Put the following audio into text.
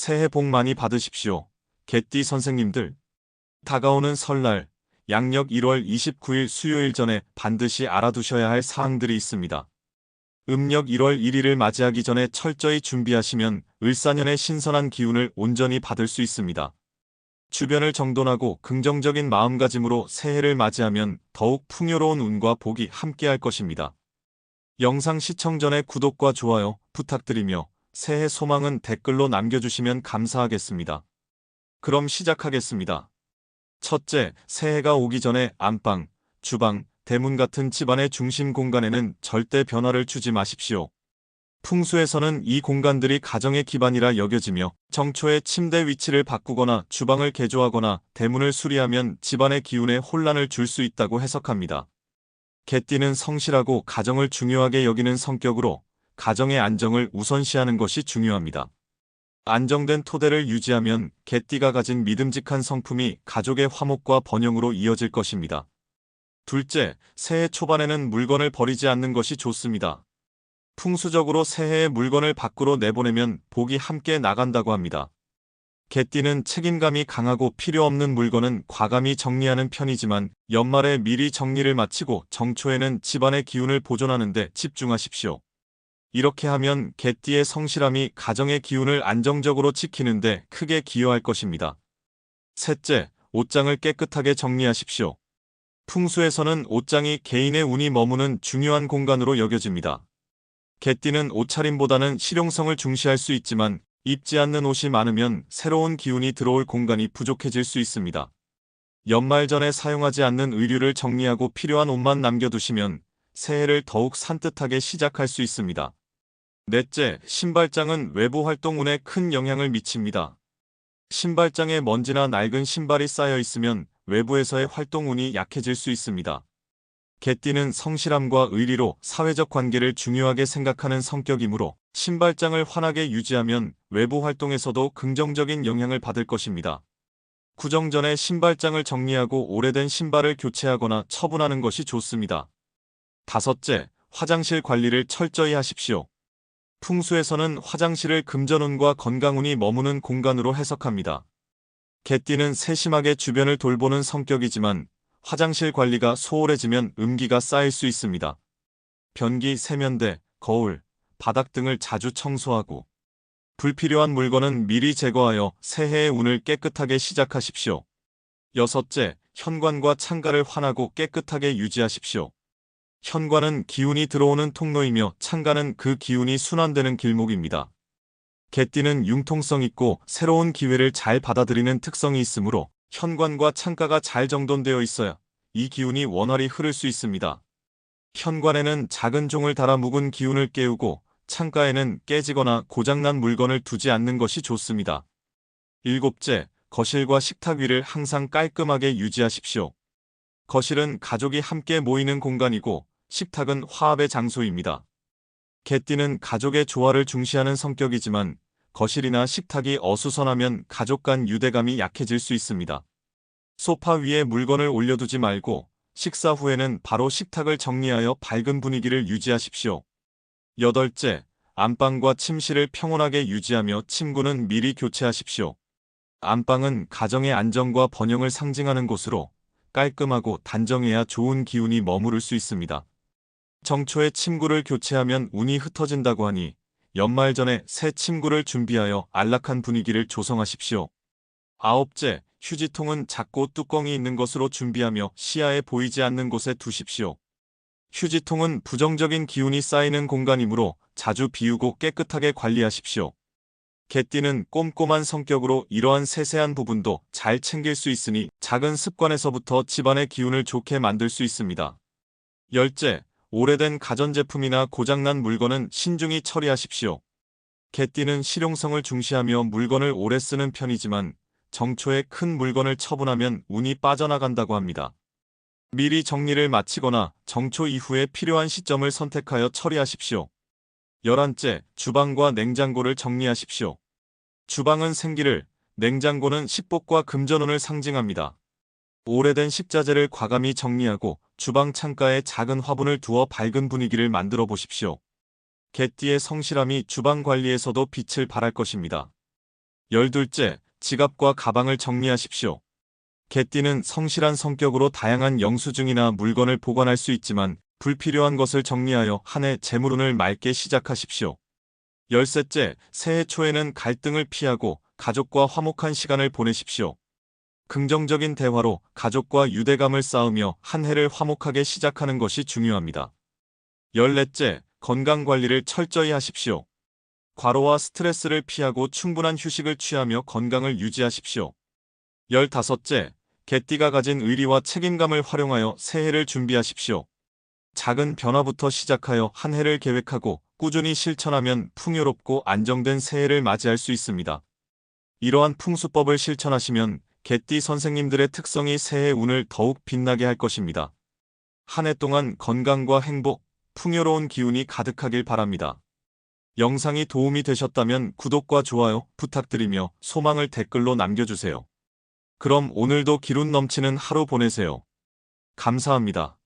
새해 복 많이 받으십시오. 개띠 선생님들. 다가오는 설날, 양력 1월 29일 수요일 전에 반드시 알아두셔야 할 사항들이 있습니다. 음력 1월 1일을 맞이하기 전에 철저히 준비하시면 을사년의 신선한 기운을 온전히 받을 수 있습니다. 주변을 정돈하고 긍정적인 마음가짐으로 새해를 맞이하면 더욱 풍요로운 운과 복이 함께할 것입니다. 영상 시청 전에 구독과 좋아요 부탁드리며 새해 소망은 댓글로 남겨주시면 감사하겠습니다. 그럼 시작하겠습니다. 첫째, 새해가 오기 전에 안방, 주방, 대문 같은 집안의 중심 공간에는 절대 변화를 주지 마십시오. 풍수에서는 이 공간들이 가정의 기반이라 여겨지며 정초에 침대 위치를 바꾸거나 주방을 개조하거나 대문을 수리하면 집안의 기운에 혼란을 줄 수 있다고 해석합니다. 개띠는 성실하고 가정을 중요하게 여기는 성격으로 가정의 안정을 우선시하는 것이 중요합니다. 안정된 토대를 유지하면 개띠가 가진 믿음직한 성품이 가족의 화목과 번영으로 이어질 것입니다. 둘째, 새해 초반에는 물건을 버리지 않는 것이 좋습니다. 풍수적으로 새해에 물건을 밖으로 내보내면 복이 함께 나간다고 합니다. 개띠는 책임감이 강하고 필요 없는 물건은 과감히 정리하는 편이지만 연말에 미리 정리를 마치고 정초에는 집안의 기운을 보존하는 데 집중하십시오. 이렇게 하면 개띠의 성실함이 가정의 기운을 안정적으로 지키는데 크게 기여할 것입니다. 셋째, 옷장을 깨끗하게 정리하십시오. 풍수에서는 옷장이 개인의 운이 머무는 중요한 공간으로 여겨집니다. 개띠는 옷차림보다는 실용성을 중시할 수 있지만 입지 않는 옷이 많으면 새로운 기운이 들어올 공간이 부족해질 수 있습니다. 연말 전에 사용하지 않는 의류를 정리하고 필요한 옷만 남겨두시면 새해를 더욱 산뜻하게 시작할 수 있습니다. 넷째, 신발장은 외부 활동운에 큰 영향을 미칩니다. 신발장에 먼지나 낡은 신발이 쌓여 있으면 외부에서의 활동운이 약해질 수 있습니다. 개띠는 성실함과 의리로 사회적 관계를 중요하게 생각하는 성격이므로 신발장을 환하게 유지하면 외부 활동에서도 긍정적인 영향을 받을 것입니다. 구정 전에 신발장을 정리하고 오래된 신발을 교체하거나 처분하는 것이 좋습니다. 다섯째, 화장실 관리를 철저히 하십시오. 풍수에서는 화장실을 금전운과 건강운이 머무는 공간으로 해석합니다. 개띠는 세심하게 주변을 돌보는 성격이지만 화장실 관리가 소홀해지면 음기가 쌓일 수 있습니다. 변기, 세면대, 거울, 바닥 등을 자주 청소하고 불필요한 물건은 미리 제거하여 새해의 운을 깨끗하게 시작하십시오. 여섯째, 현관과 창가를 환하고 깨끗하게 유지하십시오. 현관은 기운이 들어오는 통로이며 창가는 그 기운이 순환되는 길목입니다. 개띠는 융통성 있고 새로운 기회를 잘 받아들이는 특성이 있으므로 현관과 창가가 잘 정돈되어 있어야 이 기운이 원활히 흐를 수 있습니다. 현관에는 작은 종을 달아 묵은 기운을 깨우고 창가에는 깨지거나 고장난 물건을 두지 않는 것이 좋습니다. 일곱째, 거실과 식탁 위를 항상 깔끔하게 유지하십시오. 거실은 가족이 함께 모이는 공간이고 식탁은 화합의 장소입니다. 개띠는 가족의 조화를 중시하는 성격이지만 거실이나 식탁이 어수선하면 가족 간 유대감이 약해질 수 있습니다. 소파 위에 물건을 올려두지 말고 식사 후에는 바로 식탁을 정리하여 밝은 분위기를 유지하십시오. 여덟째, 안방과 침실을 평온하게 유지하며 침구는 미리 교체하십시오. 안방은 가정의 안정과 번영을 상징하는 곳으로 깔끔하고 단정해야 좋은 기운이 머무를 수 있습니다. 정초에 침구를 교체하면 운이 흩어진다고 하니 연말 전에 새 침구를 준비하여 안락한 분위기를 조성하십시오. 아홉째, 휴지통은 작고 뚜껑이 있는 것으로 준비하며 시야에 보이지 않는 곳에 두십시오. 휴지통은 부정적인 기운이 쌓이는 공간이므로 자주 비우고 깨끗하게 관리하십시오. 개띠는 꼼꼼한 성격으로 이러한 세세한 부분도 잘 챙길 수 있으니 작은 습관에서부터 집안의 기운을 좋게 만들 수 있습니다. 열째, 오래된 가전제품이나 고장난 물건은 신중히 처리하십시오. 개띠는 실용성을 중시하며 물건을 오래 쓰는 편이지만 정초에 큰 물건을 처분하면 운이 빠져나간다고 합니다. 미리 정리를 마치거나 정초 이후에 필요한 시점을 선택하여 처리하십시오. 열한째, 주방과 냉장고를 정리하십시오. 주방은 생기를, 냉장고는 식복과 금전운을 상징합니다. 오래된 식자재를 과감히 정리하고 주방 창가에 작은 화분을 두어 밝은 분위기를 만들어 보십시오. 개띠의 성실함이 주방 관리에서도 빛을 발할 것입니다. 열둘째, 지갑과 가방을 정리하십시오. 개띠는 성실한 성격으로 다양한 영수증이나 물건을 보관할 수 있지만 불필요한 것을 정리하여 한 해 재물운을 맑게 시작하십시오. 열셋째, 새해 초에는 갈등을 피하고 가족과 화목한 시간을 보내십시오. 긍정적인 대화로 가족과 유대감을 쌓으며 한 해를 화목하게 시작하는 것이 중요합니다. 열넷째, 건강 관리를 철저히 하십시오. 과로와 스트레스를 피하고 충분한 휴식을 취하며 건강을 유지하십시오. 열다섯째, 개띠가 가진 의리와 책임감을 활용하여 새해를 준비하십시오. 작은 변화부터 시작하여 한 해를 계획하고 꾸준히 실천하면 풍요롭고 안정된 새해를 맞이할 수 있습니다. 이러한 풍수법을 실천하시면 개띠 선생님들의 특성이 새해 운을 더욱 빛나게 할 것입니다. 한 해 동안 건강과 행복, 풍요로운 기운이 가득하길 바랍니다. 영상이 도움이 되셨다면 구독과 좋아요 부탁드리며 소망을 댓글로 남겨주세요. 그럼 오늘도 기운 넘치는 하루 보내세요. 감사합니다.